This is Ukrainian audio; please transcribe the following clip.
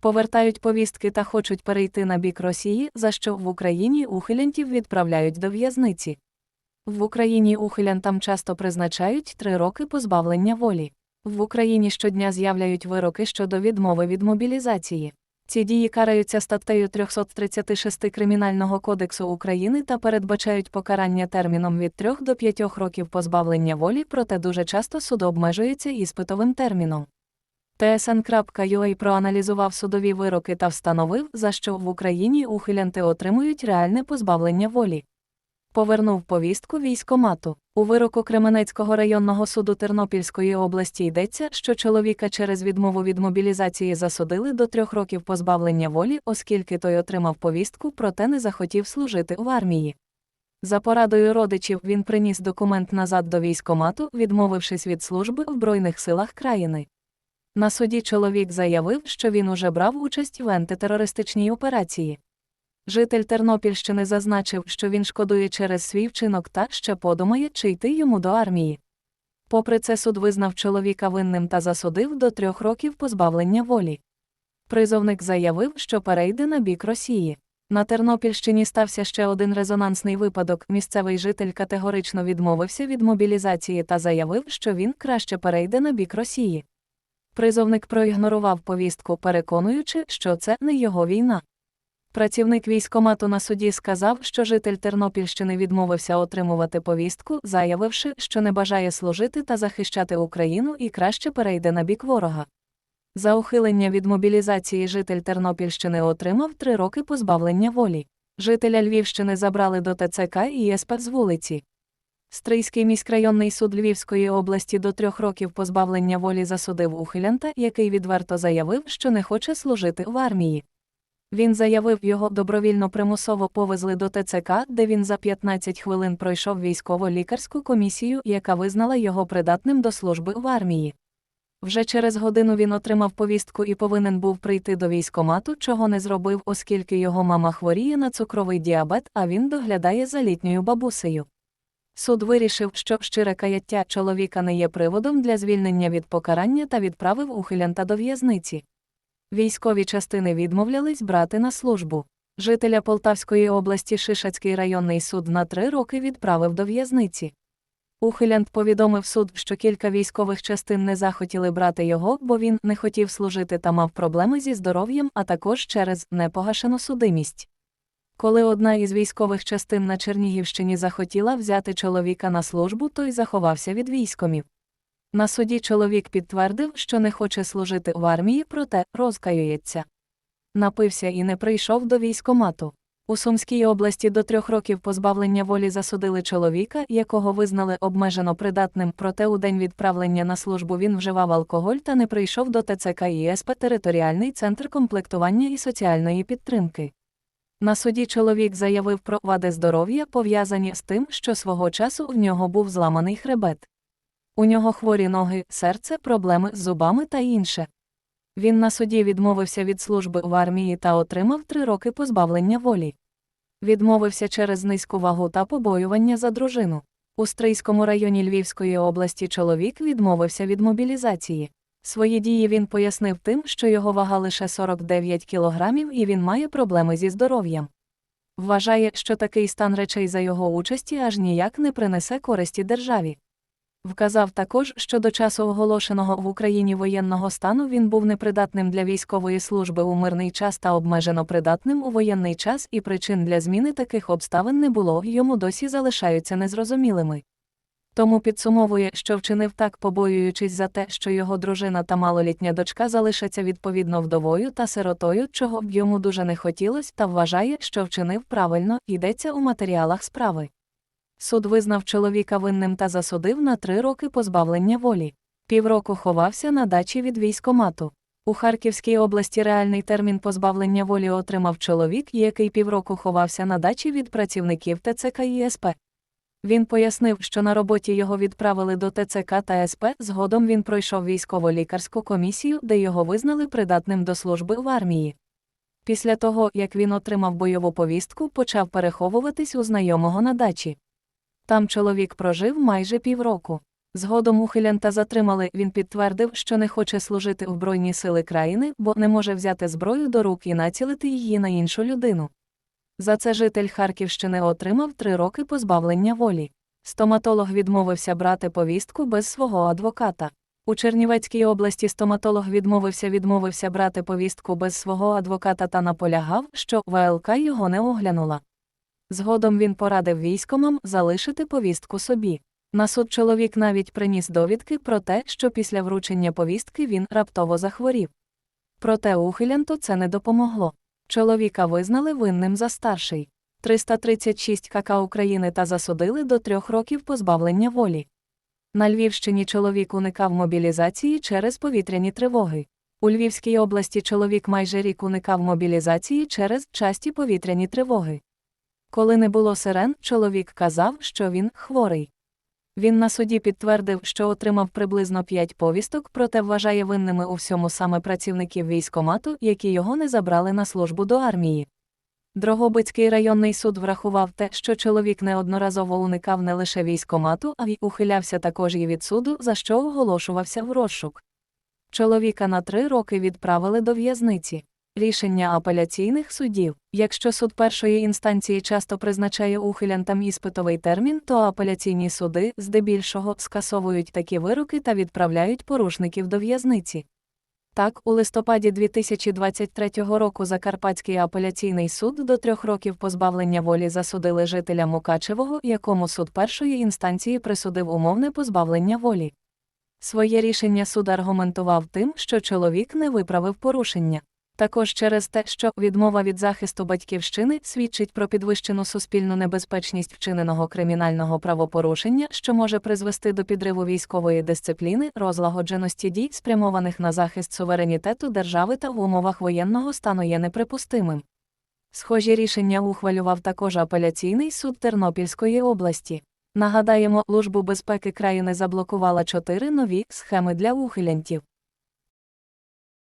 Повертають повістки та хочуть перейти на бік Росії, за що в Україні ухилянтів відправляють до в'язниці. В Україні ухилянтам часто призначають три роки позбавлення волі. В Україні щодня з'являють вироки щодо відмови від мобілізації. Ці дії караються статтею 336 Кримінального кодексу України та передбачають покарання терміном від 3 до 5 років позбавлення волі, проте дуже часто суд обмежується іспитовим терміном. TSN.ua проаналізував судові вироки та встановив, за що в Україні ухилянти отримують реальне позбавлення волі. Повернув повістку військомату. У вироку Кременецького районного суду Тернопільської області йдеться, що чоловіка через відмову від мобілізації засудили до трьох років позбавлення волі, оскільки той отримав повістку, проте не захотів служити в армії. За порадою родичів він приніс документ назад до військомату, відмовившись від служби в Збройних силах країни. На суді чоловік заявив, що він уже брав участь в антитерористичній операції. Житель Тернопільщини зазначив, що він шкодує через свій вчинок та ще подумає, чи йти йому до армії. Попри це, суд визнав чоловіка винним та засудив до трьох років позбавлення волі. Призовник заявив, що перейде на бік Росії. На Тернопільщині стався ще один резонансний випадок. Місцевий житель категорично відмовився від мобілізації та заявив, що він краще перейде на бік Росії. Призовник проігнорував повістку, переконуючи, що це не його війна. Працівник військомату на суді сказав, що житель Тернопільщини відмовився отримувати повістку, заявивши, що не бажає служити та захищати Україну і краще перейде на бік ворога. За ухилення від мобілізації житель Тернопільщини отримав три роки позбавлення волі. Жителя Львівщини забрали до ТЦК і СП з вулиці. Стрийський міськрайонний суд Львівської області до трьох років позбавлення волі засудив ухилянта, який відверто заявив, що не хоче служити в армії. Він заявив, його добровільно примусово повезли до ТЦК, де він за 15 хвилин пройшов військово-лікарську комісію, яка визнала його придатним до служби в армії. Вже через годину він отримав повістку і повинен був прийти до військомату, чого не зробив, оскільки його мама хворіє на цукровий діабет, а він доглядає за літньою бабусею. Суд вирішив, що щире каяття чоловіка не є приводом для звільнення від покарання та відправив ухилянта до в'язниці. Військові частини відмовлялись брати на службу. Жителя Полтавської області Шишацький районний суд на три роки відправив до в'язниці. Ухилянт повідомив суд, що кілька військових частин не захотіли брати його, бо він не хотів служити та мав проблеми зі здоров'ям, а також через непогашену судимість. Коли одна із військових частин на Чернігівщині захотіла взяти чоловіка на службу, той заховався від військомів. На суді чоловік підтвердив, що не хоче служити в армії, проте розкаюється. Напився і не прийшов до військомату. У Сумській області до трьох років позбавлення волі засудили чоловіка, якого визнали обмежено придатним, проте у день відправлення на службу він вживав алкоголь та не прийшов до ТЦК і територіальний центр комплектування і соціальної підтримки. На суді чоловік заявив про вади здоров'я, пов'язані з тим, що свого часу в нього був зламаний хребет. У нього хворі ноги, серце, проблеми з зубами та інше. Він на суді відмовився від служби в армії та отримав три роки позбавлення волі. Відмовився через низьку вагу та побоювання за дружину. У Стрийському районі Львівської області чоловік відмовився від мобілізації. Свої дії він пояснив тим, що його вага лише 49 кілограмів і він має проблеми зі здоров'ям. Вважає, що такий стан речей за його участі аж ніяк не принесе користі державі. Вказав також, що до часу оголошеного в Україні воєнного стану він був непридатним для військової служби у мирний час та обмежено придатним у воєнний час, і причин для зміни таких обставин не було, йому досі залишаються незрозумілими. Тому підсумовує, що вчинив так, побоюючись за те, що його дружина та малолітня дочка залишаться відповідно вдовою та сиротою, чого б йому дуже не хотілося, та вважає, що вчинив правильно, йдеться у матеріалах справи. Суд визнав чоловіка винним та засудив на три роки позбавлення волі. Півроку ховався на дачі від військомату. У Харківській області реальний термін позбавлення волі отримав чоловік, який півроку ховався на дачі від працівників ТЦК і. Він пояснив, що на роботі його відправили до ТЦК та СП. Згодом він пройшов військово-лікарську комісію, де його визнали придатним до служби в армії. Після того, як він отримав бойову повістку, почав переховуватись у знайомого на дачі. Там чоловік прожив майже півроку. Згодом ухилянта затримали, він підтвердив, що не хоче служити в Збройні сили країни, бо не може взяти зброю до рук і націлити її на іншу людину. За це житель Харківщини отримав три роки позбавлення волі. Стоматолог відмовився брати повістку без свого адвоката. У Чернівецькій області стоматолог відмовився відмовився брати повістку без свого адвоката та наполягав, що ВЛК його не оглянула. Згодом він порадив військомам залишити повістку собі. На суд чоловік навіть приніс довідки про те, що після вручення повістки він раптово захворів. Проте ухилянту це не допомогло. Чоловіка визнали винним за старший. 336 КК України та засудили до трьох років позбавлення волі. На Львівщині чоловік уникав мобілізації через повітряні тривоги. У Львівській області чоловік майже рік уникав мобілізації через часті повітряні тривоги. Коли не було сирен, чоловік казав, що він хворий. Він на суді підтвердив, що отримав приблизно 5 повісток, проте вважає винними у всьому саме працівників військомату, які його не забрали на службу до армії. Дрогобицький районний суд врахував те, що чоловік неодноразово уникав не лише військомату, а й ухилявся також і від суду, за що оголошувався в розшук. Чоловіка на три роки відправили до в'язниці. Рішення апеляційних судів. Якщо суд першої інстанції часто призначає ухилянтам іспитовий термін, то апеляційні суди, здебільшого, скасовують такі вироки та відправляють порушників до в'язниці. Так, у листопаді 2023 року Закарпатський апеляційний суд до трьох років позбавлення волі засудили жителя Мукачевого, якому суд першої інстанції присудив умовне позбавлення волі. Своє рішення суд аргументував тим, що чоловік не виправив порушення. Також через те, що відмова від захисту батьківщини свідчить про підвищену суспільну небезпечність вчиненого кримінального правопорушення, що може призвести до підриву військової дисципліни, розлагодженості дій, спрямованих на захист суверенітету держави та в умовах воєнного стану є неприпустимим. Схожі рішення ухвалював також апеляційний суд Тернопільської області. Нагадаємо, Службу безпеки країни заблокувала чотири нові схеми для ухилянтів.